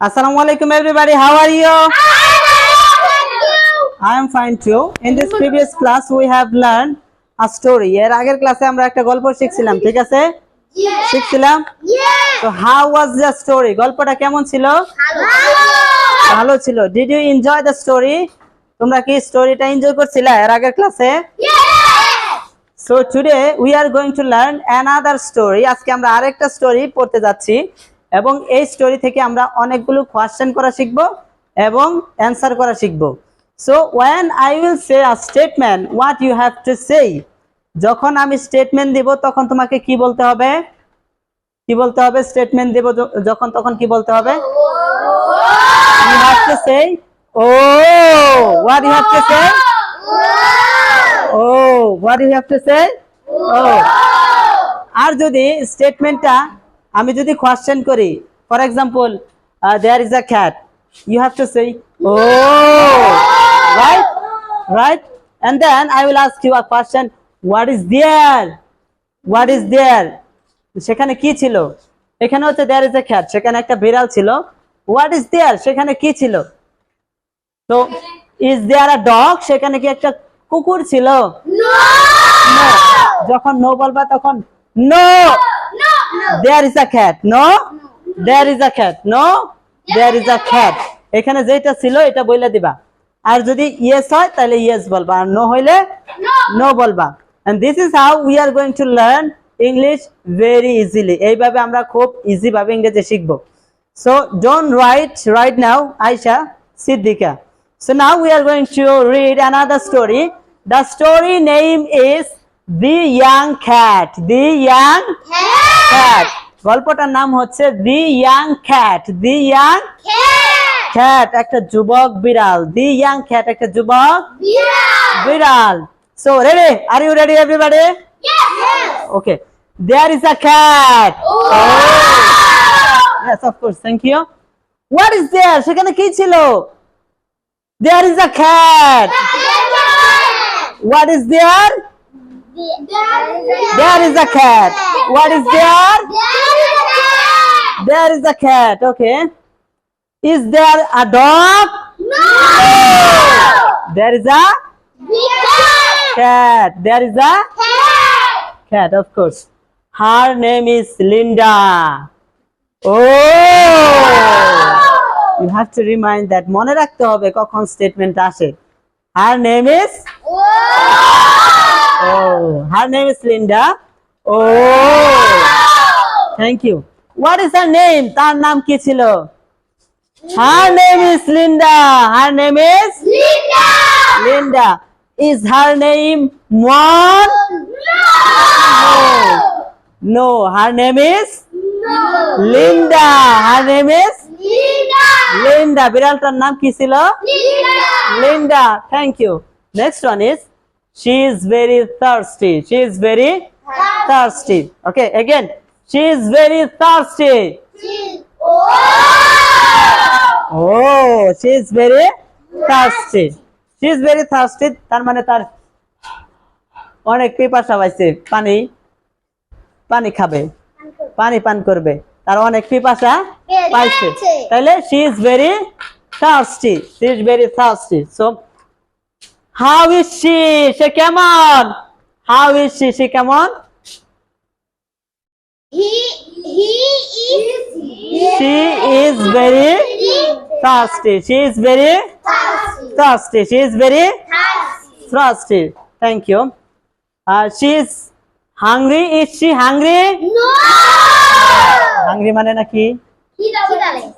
Assalamu alaikum everybody. How are you? I am fine too. In this previous class we have learned a story. এর আগের ক্লাসে আমরা একটা গল্প শিখছিলাম ঠিক আছে? শিখছিলাম? তো হাউ ওয়াজ দ্য স্টোরি গল্পটা কেমন ছিল? ভালো। ছিল। Did you enjoy the story তোমরা কি স্টোরিটা এনজয় করছিলে এর আগের ক্লাসে so today we are going to learn another story আজকে আমরা আরেকটা স্টোরি পড়তে যাচ্ছি। এবং এই স্টোরি থেকে আমরা অনেকগুলো কোয়েশ্চেন করা শিখব এবং অ্যান্সার করা শিখব। So when I will say a statement what you have to say যখন আমি স্টেটমেন্ট দিব তখন তোমাকে কি বলতে হবে? কি বলতে হবে? স্টেটমেন্ট দেব যখন তখন কি বলতে হবে? You have to say oh what you have to say? Oh what you have to say? Oh. আর যদি স্টেটমেন্টটা আমি যদি কোয়েশ্চেন করি for example there is a cat you have to say oh right right and then I will ask you a question what is there what is there সেখানে কি ছিল? এখানে হচ্ছে দেয়ার ইজ এ খ্যাট সেখানে একটা বিড়াল ছিল। হোয়াট ইজ দেয়ার সেখানে কি ছিল? তো ইজ দেয়ার আ ডগ সেখানে কি একটা কুকুর ছিল. যখন নো বলবা তখন no there is a cat no there is a cat no there is a cat এখানে যেটা ছিল এটা বইলে দিবা আর যদি ইয়েস হয় তাহলে ইয়েস বলবা আর নো হইলে নো বলবা and this is how we are going to learn english very easily এইভাবে আমরা খুব ইজি ভাবে ইংরেজি শিখব so don't write right now aisha siddika so now we are going to read another story the story name is the young cat the young cat গল্পটার নাম হচ্ছে দি young খ্যাট দি young খ্যাট একটা যুবক বিড়াল। দি ইয়াং খ্যাট একটা যুবক বিড়াল! So ready are you ready everybody okay there is a cat yes of course thank you what is there সেখানে কি ছিল? There is a cat what is there There is a cat what is there There is a cat, okay. Is there a dog? There is a cat. There is a cat, of course. Her name is Linda. Oh! You have to remind that মনে রাখতে হবে কখন statement আসে Her name is Oh, her name is Linda. Oh! Thank you. What is her name? তার নাম কি ছিল? Her name is Linda. Her name is Linda. Is her name Mon? No, her name is Linda. Her name is Linda. বিড়ালটার নাম কি ছিল? Linda. Thank you. Next one is she is very thirsty. She is very thirsty. Okay, again. She is very thirsty. Oh, she is very thirsty. She is very thirsty. তার মানে তার অনেক পিপাসা পাইছে পানি পানি খাবে পানি পান করবে তার অনেক পিপাসা পাইছে। তাহলে she is very thirsty. She is very thirsty. So how is she? সে কেমন? How is she? সে কেমন? He he is She is very thirsty. She is very thirsty. She is very thirsty. Thank you. Uh, she is hungry. Is she hungry? No. Hungry মানে নাকি.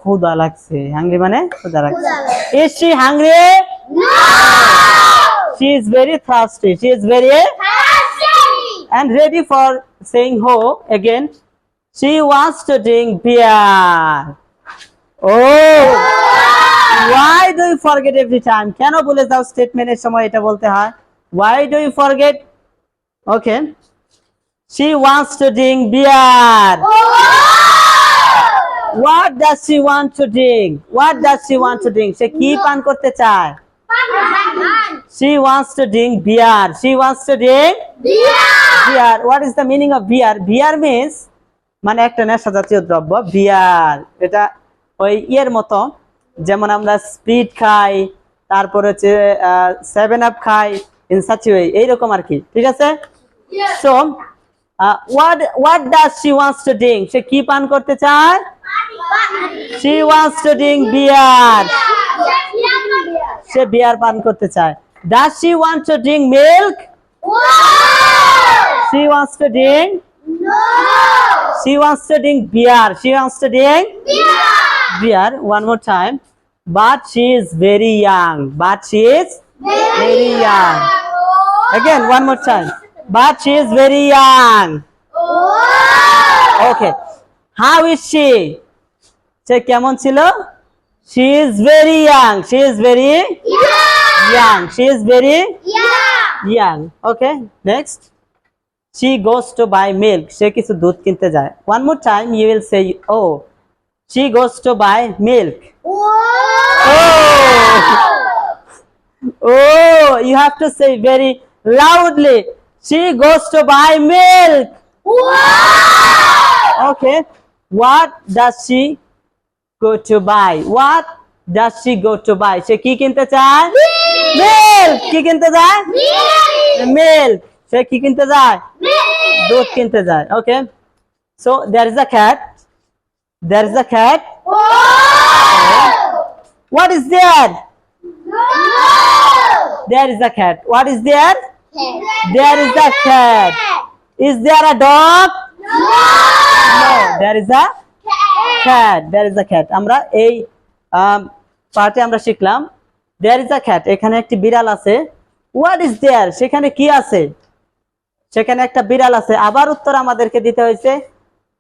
ক্ষুধা লাগছে hungry মানে ক্ষুধা লাগছে। Is she hungry? No. She is very thirsty. She is very Thirsty. and ready for saying ho again. She wants to drink beer. Oh, why do you forget every time? কেন বলে যাও স্টেটমেন্টের সময় এটা বলতে হয় Why do you forget? Okay. She wants to drink beer. What does she want to drink? What does she want to drink? সে কি পান করতে চায় She wants to drink beer. She wants to drink beer. What is the meaning of beer? Beer means মানে একটা নেশা জাতীয় দ্রব্য বিয়ার এটা ওই ইয়ের মতো যেমন আমরা স্পিড খাই তারপর হচ্ছে সেভেন আপ খাই ইন সাচ ওয়ে এইরকম আর কি। ঠিক আছে? So what what does she wants to drink সে কি পান করতে চায়? She wants to drink beer say beer পান করতে চায়। Does she wants to milk she wants to she wants to drink beer she wants to drink beer one more time but she is very young but she is very young again one more time but she is very young okay how is সে কেমন ছিল? She is very young. She is very young. She is very young. Okay. Next. She goes to buy milk. সে কিছু দুধ কিনতে যায়. One more time you will say, oh, she goes to buy milk. Oh, you have to say very loudly. She goes to buy milk. Okay. What does she go to buy? What does she go to buy? সে কি কিনতে চায়? Milk. কি কিনতে যায়? Milk. সে কি কিনতে যায়? দুধ কিনতে যায় okay so there is a cat there is a cat what is there there is a cat what is there there is a cat is there a dog no there is a Cat there is a cat আমরা এই পার্টে আমরা শিখলাম দেয়ার is a খ্যাট এখানে একটি বিড়াল আছে। What is there সেখানে কি আছে? সেখানে একটা বিড়াল আছে। আবার উত্তর আমাদেরকে দিতে হয়েছে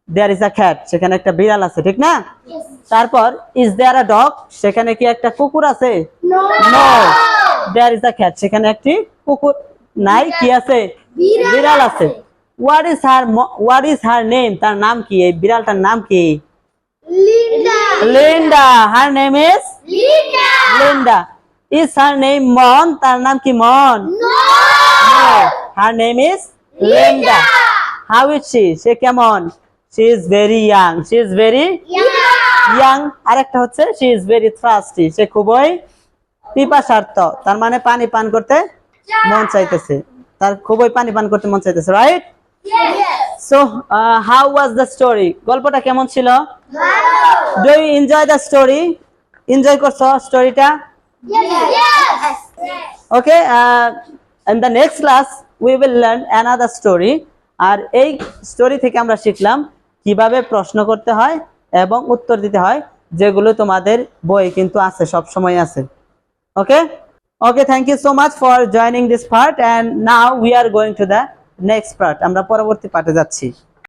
দেয়ার ইজ আ খ্যাট সেখানে একটা বিড়াল আছে ঠিক না? তারপর ইজ দেয়ার আ ডগ সেখানে কি একটা কুকুর আছে? নো দেয়ার ইজ আ খ্যাট সেখানে একটি কুকুর নাই কি আছে? বিড়াল আছে। What is her what is her name তার নাম কি? এই বিড়ালটার নাম কি? Linda her name is Linda is her name মন তার নাম কি মন her name is Linda how is she সে কেমন? She is very young she is very young আরেকটা হচ্ছে শি ইজ ভেরি থ্রাস্টি সে খুবই পিপাসার্থ। তার মানে পানি পান করতে মন চাইতেছে। তার খুবই পানি পান করতে মন চাইতেছে right so how was the story গল্পটা কেমন ছিল? Do you enjoy the story enjoy করছ স্টোরিটা okay uh, in the next class we will learn another story. আর এই স্টোরি থেকে আমরা শিখলাম কীভাবে প্রশ্ন করতে হয় এবং উত্তর দিতে হয় যেগুলো তোমাদের বই কিন্তু আছে সব সময় আছে। Okay okay thank you so much for joining this part and now we are going to the next part আমরা পরবর্তী পার্টে যাচ্ছি।